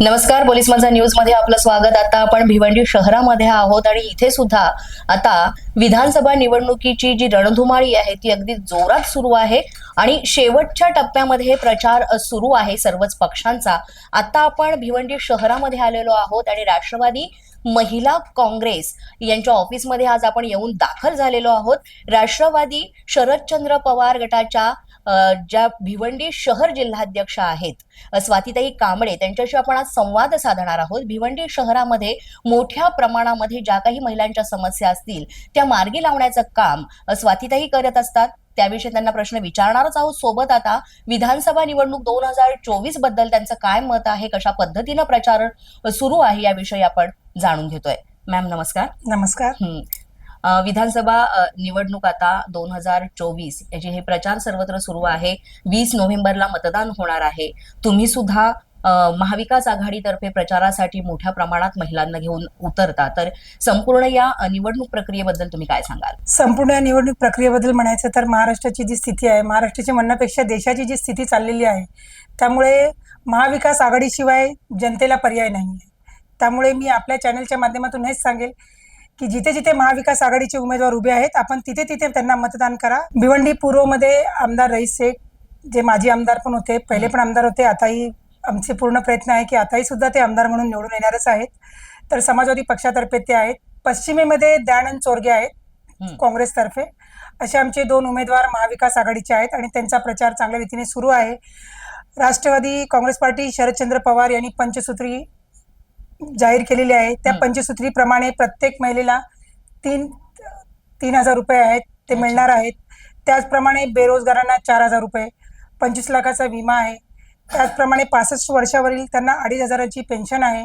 नमस्कार पोलीस माझा न्यूजमध्ये आपलं स्वागत. आता आपण भिवंडी शहरामध्ये आहोत आणि इथे सुद्धा आता विधानसभा निवडणुकीची जी रणधुमाळी आहे ती अगदी जोरात सुरू आहे आणि शेवटच्या टप्प्यामध्ये प्रचार सुरू आहे सर्वच पक्षांचा. आता आपण भिवंडी शहरामध्ये आलेलो आहोत आणि राष्ट्रवादी महिला काँग्रेस यांच्या ऑफिसमध्ये आज आपण येऊन दाखल झालेलो आहोत. राष्ट्रवादी शरदचंद्र पवार गटाच्या ज्या भिवंडी शहर जिल्हाध्यक्ष आहेत स्वातीताई कांबळे त्यांच्याशी आपण आज संवाद साधणार आहोत. भिवंडी शहरामध्ये मोठ्या प्रमाणामध्ये ज्या काही महिलांच्या समस्या असतील त्या मार्गी लावण्याचं काम स्वातीताई करत असतात. त्याविषयी त्यांना प्रश्न विचारणारच आहोत. सोबत आता विधानसभा निवडणूक दोन हजार चोवीसबद्दल त्यांचं काय मत आहे कशा पद्धतीनं प्रचार सुरू आहे याविषयी आपण जाणून घेतोय. मॅम नमस्कार. नमस्कार. विधानसभा निवडणूक आता दोन हजार चोवीस याची हे प्रचार सर्वत्र सुरू आहे. वीस नोव्हेंबरला मतदान होणार आहे. तुम्ही सुद्धा महाविकास आघाडीतर्फे प्रचारासाठी मोठ्या प्रमाणात महिलांना घेऊन उतरता. तर संपूर्ण या निवडणूक प्रक्रियेबद्दल तुम्ही काय सांगाल? संपूर्ण या निवडणूक प्रक्रियेबद्दल म्हणायचं तर महाराष्ट्राची जी स्थिती आहे महाराष्ट्राची म्हणण्यापेक्षा देशाची जी स्थिती चाललेली आहे त्यामुळे महाविकास आघाडीशिवाय जनतेला पर्याय नाही आहे त्यामुळे मी आपल्या चॅनलच्या माध्यमातून हेच सांगेल की जिथे जिथे महाविकास आघाडीचे उमेदवार उभे आहेत आपण तिथे तिथे त्यांना मतदान करा. भिवंडी पूर्वमध्ये आमदार रईस शेख जे माजी आमदार पण होते पहिले पण आमदार होते आताही आमचे पूर्ण प्रयत्न आहे की आताही सुद्धा ते आमदार म्हणून निवडून येणारच आहेत. तर समाजवादी पक्षातर्फे ते आहेत. पश्चिमेमध्ये दयानंद चोरगे आहेत. काँग्रेसतर्फे. असे आमचे दोन उमेदवार महाविकास आघाडीचे आहेत आणि त्यांचा प्रचार चांगल्या रीतीने सुरू आहे. राष्ट्रवादी काँग्रेस पार्टी शरदचंद्र पवार यांनी पंचसूत्री जाहीर केलेली आहे. त्या. पंचसूत्रीप्रमाणे प्रत्येक महिलेला तीन तीन हजार रुपये आहेत ते. मिळणार आहेत. त्याचप्रमाणे बेरोजगारांना चार हजार रुपये पंचवीस लाखाचा विमा आहे. त्याचप्रमाणे पासष्ट वर्षावरील त्यांना अडीच हजाराची पेन्शन आहे.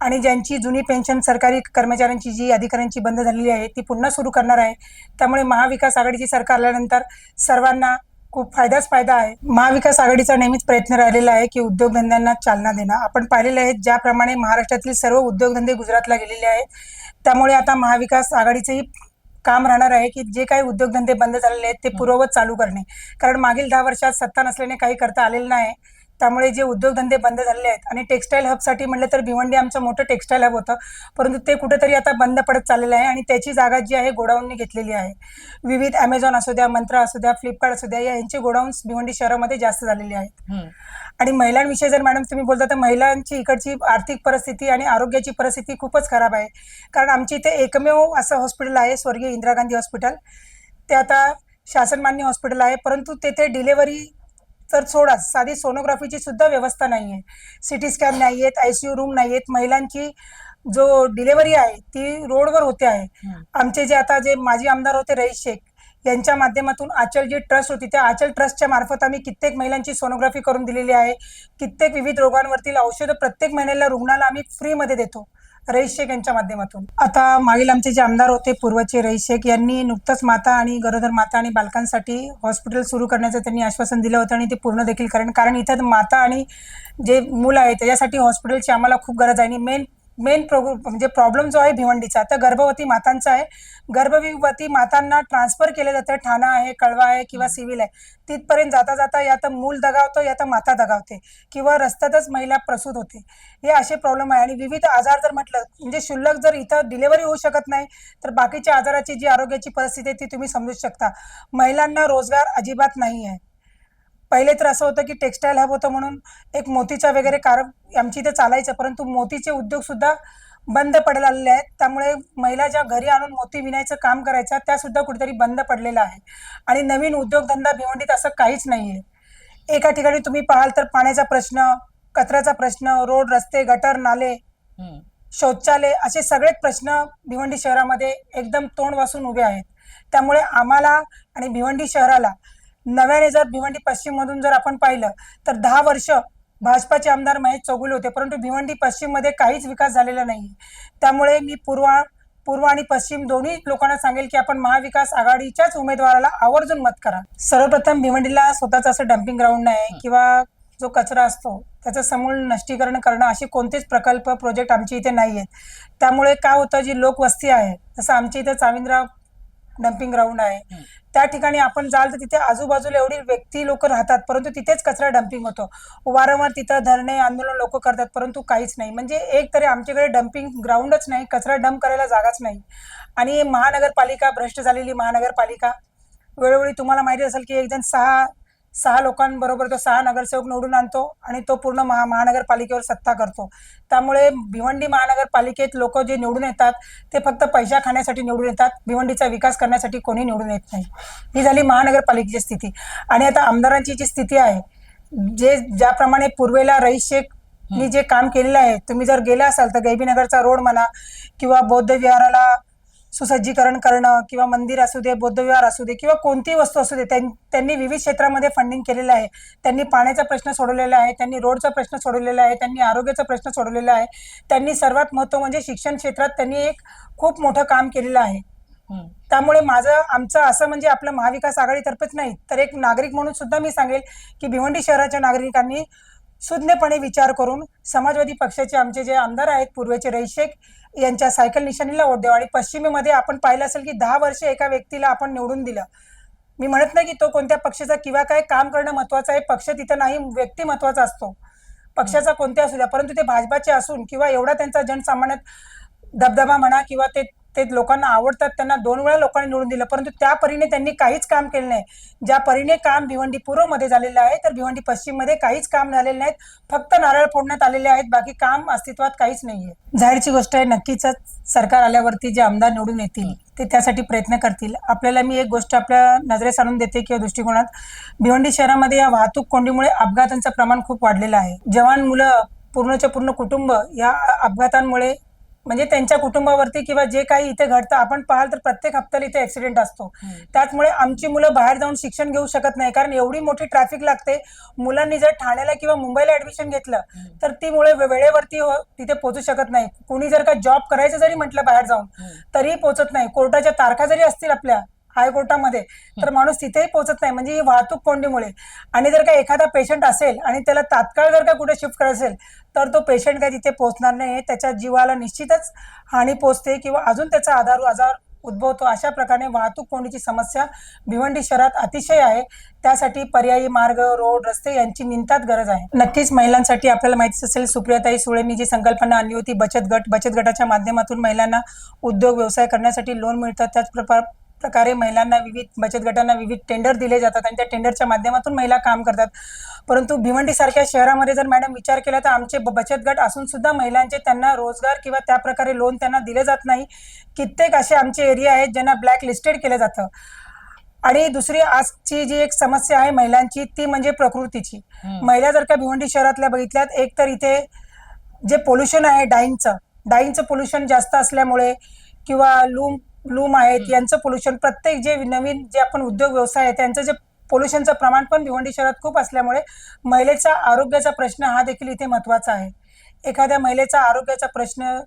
आणि ज्यांची जुनी पेन्शन सरकारी कर्मचाऱ्यांची जी अधिकाऱ्यांची बंद झालेली आहे ती पुन्हा सुरू करणार आहे. त्यामुळे महाविकास आघाडीची सरकार आल्यानंतर सर्वांना खूप फायदाच फायदा आहे. महाविकास आघाडीचा नेहमीच प्रयत्न राहिलेला आहे की उद्योगधंद्यांना चालना देणं. आपण पाहिलेलं आहे ज्याप्रमाणे महाराष्ट्रातील सर्व उद्योगधंदे गुजरातला गेलेले आहेत. त्यामुळे आता महाविकास आघाडीचंही काम राहणार आहे की जे काही उद्योगधंदे बंद झालेले आहेत ते पूर्ववत चालू करणे. कारण मागील दहा वर्षात सत्ता नसल्याने काही करता आलेलं नाही. त्यामुळे जे उद्योगधंदे बंद झालेले आहेत आणि टेक्स्टाईल हबसाठी म्हटलं तर भिवंडी आमचं मोठं टेक्स्टाईल हब होतं. परंतु ते कुठेतरी आता बंद पडत चाललेलं आहे आणि त्याची जागा जी आहे गोडाऊनने घेतलेली आहे. विविध ॲमेझॉन असू द्या मंत्रा असू द्या फ्लिपकार्ट असू द्या यांचे गोडाऊन्स भिवंडी शहरामध्ये जास्त झालेले आहेत. आणि महिलांविषयी जर मॅडम तुम्ही बोलता तर महिलांची इकडची आर्थिक परिस्थिती आणि आरोग्याची परिस्थिती खूपच खराब आहे. कारण आमच्या इथे एकमेव असं हॉस्पिटल आहे स्वर्गीय इंदिरा गांधी हॉस्पिटल ते आता शासनमान्य हॉस्पिटल आहे परंतु तेथे डिलेवरी तर सोडाच साधी सोनोग्राफीची सुद्धा व्यवस्था नाही आहे सी टी स्कॅन नाही आहेत आय सी यू रूम नाही आहेत महिलांची जो डिलेवरी आहे ती रोडवर होते आहे. आमचे जे आता जे माजी आमदार होते रईस शेख यांच्या माध्यमातून आचल जी ट्रस्ट होती त्या आचल ट्रस्टच्या मार्फत आम्ही कित्येक महिलांची सोनोग्राफी करून दिलेली आहे. कित्येक विविध रोगांवरतील औषधं प्रत्येक महिन्याला रुग्णाला आम्ही फ्रीमध्ये देतो. रईस शेख यांच्या माध्यमातून. आता मागील आमचे जे आमदार होते पूर्वचे रईस शेख यांनी नुकतंच माता आणि गरोदर माता आणि बालकांसाठी हॉस्पिटल सुरू करण्याचं त्यांनी आश्वासन दिलं होतं आणि ते पूर्ण देखील करेन. कारण इथं माता आणि जे मुलं आहे त्याच्यासाठी हॉस्पिटलची आम्हाला खूप गरज आहे आणि मेन मेन प्रोग म्हणजे प्रॉब्लेम जो आहे भिवंडीचा तर गर्भवती मातांचा आहे. गर्भवती मातांना ट्रान्सफर केलं जातं ठाणा आहे कळवा आहे किंवा सिव्हिल आहे. तिथपर्यंत जाता जाता या तर मूल दगावतं या तर माता दगावते किंवा रस्त्यातच महिला प्रसूत होते. हे असे प्रॉब्लेम आहे. आणि विविध आजार जर म्हटलं म्हणजे शुल्लक जर इथं डिलेवरी होऊ शकत नाही तर बाकीच्या आजाराची जी आरोग्याची परिस्थिती आहे ती तुम्ही समजू शकता. महिलांना रोजगार अजिबात नाही आहे. पहिले तर असं होतं की टेक्स्टाईल हब होतं म्हणून एक मोतीचा वगैरे कार आमची इथे चालायचं परंतु मोतीचे उद्योग सुद्धा बंद पडायला आलेले आहेत. त्यामुळे महिला ज्या घरी आणून मोती विणायचं काम करायच्या त्या सुद्धा कुठेतरी बंद पडलेलं आहे. आणि नवीन उद्योगधंदा भिवंडीत असं काहीच नाही आहे एका ठिकाणी तुम्ही पाहाल तर पाण्याचा प्रश्न कचऱ्याचा प्रश्न रोड रस्ते गटर नाले. शौचालय असे सगळेच प्रश्न भिवंडी शहरामध्ये एकदम तोंड वासून उभे आहेत. त्यामुळे आम्हाला आणि भिवंडी शहराला नव्याने जर भिवंडी पश्चिममधून जर आपण पाहिलं तर दहा वर्ष भाजपाचे आमदार महेश चौगुले होते परंतु भिवंडी पश्चिममध्ये काहीच विकास झालेला नाही त्यामुळे मी पूर्व पूर्व आणि पश्चिम दोन्ही लोकांना सांगेल की आपण महाविकास आघाडीच्याच उमेदवाराला आवर्जून मत करा. सर्वप्रथम भिवंडीला स्वतःचं असं डम्पिंग ग्राउंड नाही किंवा जो कचरा असतो त्याचं समूळ नष्टीकरण करणं असे कोणतेच प्रकल्प प्रोजेक्ट आमच्या इथे नाही आहेत त्यामुळे काय होतं जी लोकवस्ती आहे जसं आमच्या इथे चाविंद्रा डम्पिंग ग्राउंड आहे. त्या ठिकाणी आपण जाल तर तिथे आजूबाजूला एवढी व्यक्ती लोक राहतात परंतु तिथेच कचरा डम्पिंग होतो. वारंवार तिथं धरणे आंदोलन लोक करतात परंतु काहीच नाही. म्हणजे एक तरी आमच्याकडे डम्पिंग ग्राउंडच नाही कचरा डंप करायला जागाच नाही. आणि महानगरपालिका भ्रष्ट झालेली महानगरपालिका. वेळोवेळी तुम्हाला माहिती असेल की एक जण सहा सहा लोकांबरोबर तो सहा नगरसेवक निवडून आणतो आणि तो पूर्ण महा महानगरपालिकेवर सत्ता करतो. त्यामुळे भिवंडी महानगरपालिकेत लोक जे निवडून येतात ते फक्त पैसा खाण्यासाठी निवडून येतात. भिवंडीचा विकास करण्यासाठी कोणी निवडून येत नाही. ही झाली महानगरपालिकेची स्थिती. आणि आता आमदारांची जी स्थिती आहे जे ज्याप्रमाणे पूर्वेला रईस शेख नी जे काम केलेलं आहे तुम्ही जर गेला असाल तर गैबीनगरचा रोड म्हणा किंवा बौद्ध विहाराला सुसज्जीकरण करणं किंवा मंदिर असू दे बौद्ध विहार असू दे किंवा कोणतीही वस्तू असू दे त्यां- त्यांनी विविध क्षेत्रामध्ये फंडिंग केलेलं आहे. त्यांनी पाण्याचा प्रश्न सोडवलेला आहे त्यांनी रोडचा प्रश्न सोडवलेला आहे त्यांनी आरोग्याचा प्रश्न सोडवलेला आहे. त्यांनी सर्वात महत्त्व म्हणजे शिक्षण क्षेत्रात त्यांनी एक खूप मोठं काम केलेलं आहे. त्यामुळे माझं आमचं असं म्हणजे आपलं महाविकास आघाडीतर्फेच नाही तर एक नागरिक म्हणून सुद्धा मी सांगेल की भिवंडी शहराच्या नागरिकांनी सुज्ञपणे विचार करून समाजवादी पक्षाचे आमचे जे आमदार आहेत पूर्वेचे रईस शेख यांच्या सायकल निशाणीला वोट द्यावा आणि पश्चिमेमध्ये आपण पाहिलं असेल की दहा वर्ष एका व्यक्तीला आपण निवडून दिलं. मी म्हणत नाही की तो कोणत्या पक्षाचा किंवा काय काम करणं महत्वाचं आहे. पक्ष तिथं नाही व्यक्ती महत्त्वाचा असतो. पक्षाचा कोणत्या असू द्या परंतु ते भाजपाचे असून किंवा एवढा त्यांचा जनसामान्यात दबदबा म्हणा किंवा ते ते लोकांना आवडतात त्यांना दोन वेळा लोकांनी निवडून दिलं परंतु त्या परीने त्यांनी काहीच काम केलं नाही. ज्या परीने काम भिवंडी पूर्वमध्ये झालेलं आहे तर भिवंडी पश्चिममध्ये काहीच काम झालेलं नाहीत. फक्त नारळ फोडण्यात आलेले आहेत बाकी काम अस्तित्वात काहीच नाहीये. जाहीरची गोष्ट आहे नक्कीच सरकार आल्यावरती जे आमदार निवडून येतील ते त्यासाठी प्रयत्न करतील. आपल्याला मी एक गोष्ट आपल्या नजरेस आणून देते किंवा दृष्टिकोनात भिवंडी शहरामध्ये या वाहतूक कोंडीमुळे अपघातांचं प्रमाण खूप वाढलेलं आहे. जवान मुलं पूर्णच्या पूर्ण कुटुंब या अपघातांमुळे म्हणजे त्यांच्या कुटुंबावरती किंवा जे काही इथे घडतं आपण पाहाल तर प्रत्येक हप्त्याला इथे ऍक्सिडेंट असतो. त्याचमुळे आमची मुलं बाहेर जाऊन शिक्षण घेऊ शकत नाही कारण एवढी मोठी ट्रॅफिक लागते मुलांनी जर ठाण्याला किंवा मुंबईला ऍडमिशन घेतलं तर ती मुळे वेळेवरती हो- तिथे पोहोचू शकत नाही. कुणी जर का जॉब करायचं जरी म्हटलं बाहेर जाऊन तरीही पोहोचत नाही. कोर्टाच्या तारखा जरी असतील आपल्या हायकोर्टामध्ये तर माणूस तिथेही पोहोचत नाही. म्हणजे ही वाहतूक कोंडीमुळे. आणि जर का एखादा पेशंट असेल आणि त्याला तात्काळ जर का कुठे शिफ्ट करायचं असेल तर तो पेशंट काय तिथे पोहोचणार नाही. त्याच्या जीवाला निश्चितच हानी पोचते किंवा अजून त्याचा आधार आजार उद्भवतो. अशा प्रकारे वाहतूक कोंडीची समस्या भिवंडी शहरात अतिशय आहे. त्यासाठी पर्यायी मार्ग रोड रस्ते यांची निंतात गरज आहे. नक्कीच महिलांसाठी आपल्याला माहितीच असेल सुप्रियाताई सुळेंनी जी संकल्पना आणली होती बचत गट बचत गटाच्या माध्यमातून महिलांना उद्योग व्यवसाय करण्यासाठी लोन मिळतात. त्याच प्रकार महिलांना विविध बचत गटांना विविध टेंडर दिले जातात आणि त्या टेंडरच्या माध्यमातून महिला काम करतात. परंतु भिवंडी सारख्या शहरामध्ये जर मॅडम विचार केला तर आमचे बचत गट असून सुद्धा महिलांचे त्यांना रोजगार किंवा त्या प्रकारे लोन त्यांना दिले जात नाही. कित्येक असे आमचे एरिया आहेत ज्यांना ब्लॅक लिस्टेड केलं जातं. आणि दुसरी आजची जी एक समस्या आहे महिलांची ती म्हणजे प्रकृतीची. महिला जर का भिवंडी शहरातल्या बघितल्यात एक तर इथे जे पोल्युशन आहे डाईंगचं डाईंगचं पोल्युशन जास्त असल्यामुळे किंवा लूम लूम आहेत यांचं पोल्युशन प्रत्येक जे नवीन जे आपण उद्योग व्यवसाय आहे त्यांचं जे पोल्युशनचं प्रमाण पण भिवंडी शहरात खूप असल्यामुळे महिलेचा आरोग्याचा प्रश्न हा देखील इथे महत्त्वाचा आहे. एखाद्या महिलेचा आरोग्याचा प्रश्न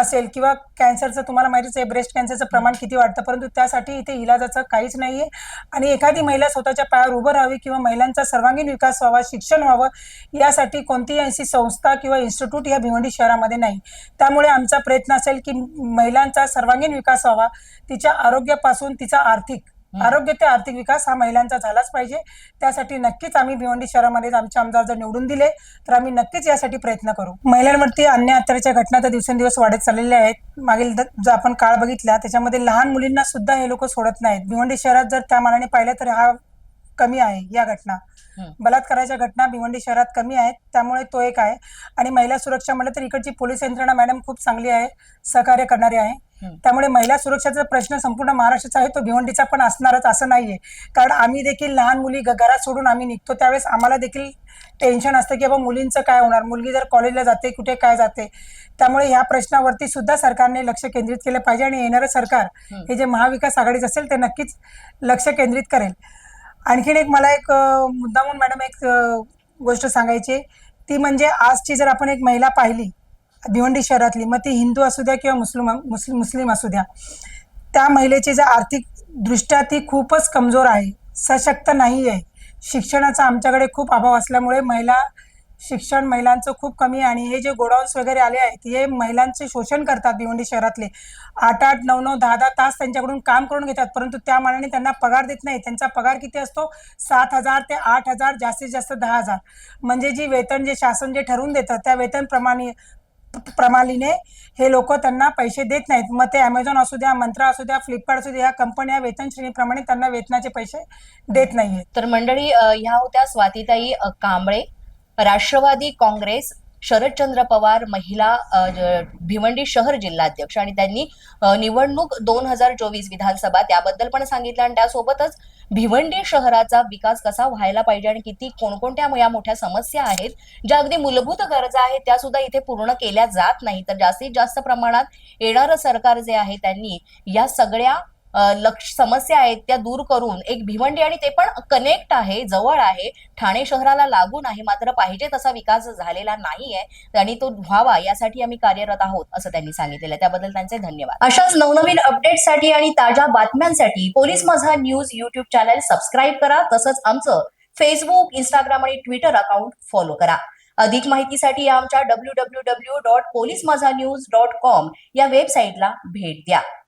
असेल किंवा कॅन्सरचं तुम्हाला माहितीच आहे ब्रेस्ट कॅन्सरचं प्रमाण किती वाढतं परंतु त्यासाठी इथे इलाजाचं काहीच नाहीये. आणि एखादी महिला स्वतःच्या पायावर उभं राहावी किंवा महिलांचा सर्वांगीण विकास व्हावा शिक्षण व्हावं यासाठी कोणतीही अशी संस्था किंवा इन्स्टिट्यूट या भिवंडी शहरामध्ये नाही. त्यामुळे आमचा प्रयत्न असेल की महिलांचा सर्वांगीण विकास व्हावा तिच्या आरोग्यापासून तिचा आर्थिक आरोग्य ते आर्थिक विकास हा महिलांचा झालाच पाहिजे. त्यासाठी नक्कीच आम्ही भिवंडी शहरामध्ये आमचे आमदार जर निवडून दिले तर आम्ही नक्कीच यासाठी प्रयत्न करू. महिलांवरती अन्याय अत्याचाराच्या घटना तर दिवसेंदिवस वाढत चाललेल्या आहेत. मागील जो आपण काळ बघितला त्याच्यामध्ये लहान मुलींना सुद्धा हे लोक सोडत नाहीत. भिवंडी शहरात जर त्या मानाने पाहिलं तर हा कमी आहे या घटना. बलात्काराच्या घटना भिवंडी शहरात कमी आहेत. त्यामुळे तो एक आहे. आणि महिला सुरक्षा म्हणलं तर इकडची पोलीस यंत्रणा मॅडम खूप चांगली आहे सहकार्य करणारी आहे. त्यामुळे महिला सुरक्षेचा प्रश्न संपूर्ण महाराष्ट्राचा आहे तो भिवंडीचा पण असणारच असं नाहीये. कारण आम्ही देखील लहान मुली घरात सोडून आम्ही निघतो त्यावेळेस आम्हाला देखील टेन्शन असतं की बाबा मुलींचं काय होणार? मुलगी जर कॉलेजला जाते कुठे काय जाते? त्यामुळे ह्या प्रश्नावरती सुद्धा सरकारने लक्ष केंद्रित केलं पाहिजे आणि येणारं सरकार. हे जे महाविकास आघाडीचं असेल ते नक्कीच लक्ष केंद्रित करेल. आणखीन एक मला एक अं, मुद्दामून मॅडम एक गोष्ट सांगायची. ती म्हणजे आजची जर आपण एक महिला पाहिली भिवंडी शहरातली मग ती हिंदू असू द्या किंवा मुस्लिम मुस्लिम मुस्लिम असू द्या त्या महिलेची जर आर्थिक दृष्ट्या ती खूपच कमजोर आहे सशक्त नाही आहे शिक्षणाचा आमच्याकडे खूप अभाव असल्यामुळे महिला शिक्षण महिलांचं खूप कमी आणि हे जे गोडाऊन्स वगैरे आले आहेत हे महिलांचे शोषण करतात भिवंडी शहरातले. आठ आठ नऊ नऊ दहा दहा तास त्यांच्याकडून काम करून घेतात परंतु त्या मानाने त्यांना पगार देत नाही. त्यांचा पगार किती असतो? सात हजार ते आठ हजार जास्तीत जास्त दहा हजार. म्हणजे जी वेतन जे शासन जे ठरवून देतं त्या वेतनप्रमाणे प्रमालीने हे लोक त्यांना पैसे देत नाहीत. मग ते अमेझॉन असू द्या मंत्रा असू द्या फ्लिपकार्ट असू द्या या कंपन्या वेतन श्रेणीप्रमाणे त्यांना वेतनाचे पैसे देत नाहीये तर मंडळी ह्या होत्या स्वातीताई कांबळे. राष्ट्रवादी काँग्रेस शरदचंद्र पवार महिला भिवंडी शहर जिल्हाध्यक्ष आणि त्यांनी निवडणूक दोन हजार चोवीस विधानसभा त्याबद्दल पण सांगितलं आणि त्यासोबतच भिवंडी शहराचा विकास कसा व्हायला पाहिजे आणि किती कोणकोणत्या या मोठ्या समस्या आहेत ज्या अगदी मूलभूत गरजा आहेत त्या सुद्धा इथे पूर्ण केल्या जात नाही तर जास्तीत जास्त प्रमाणात येणारं सरकार जे आहे त्यांनी या सगळ्या लक्ष समस्या आहेत त्या दूर करून एक भिवंडी आणि ते पण कनेक्ट आहे जवळ आहे. ठाणे शहराला लागून आहे मात्र पाहिजे तसा विकास झालेला नाहीये. आणि तो व्हावा यासाठी आम्ही कार्यरत आहोत असं त्यांनी सांगितलेलं त्याबद्दल त्यांचे धन्यवाद. अशाच नवनवीन अपडेटसाठी आणि ताज्या बातम्यांसाठी police Majha news YouTube channel subscribe करा. तसंच आमचं फेसबुक इंस्टाग्राम आणि ट्विटर अकाउंट फॉलो करा. अधिक माहितीसाठी आमच्या W W W dot police Majha news dot com या वेबसाईटला भेट द्या.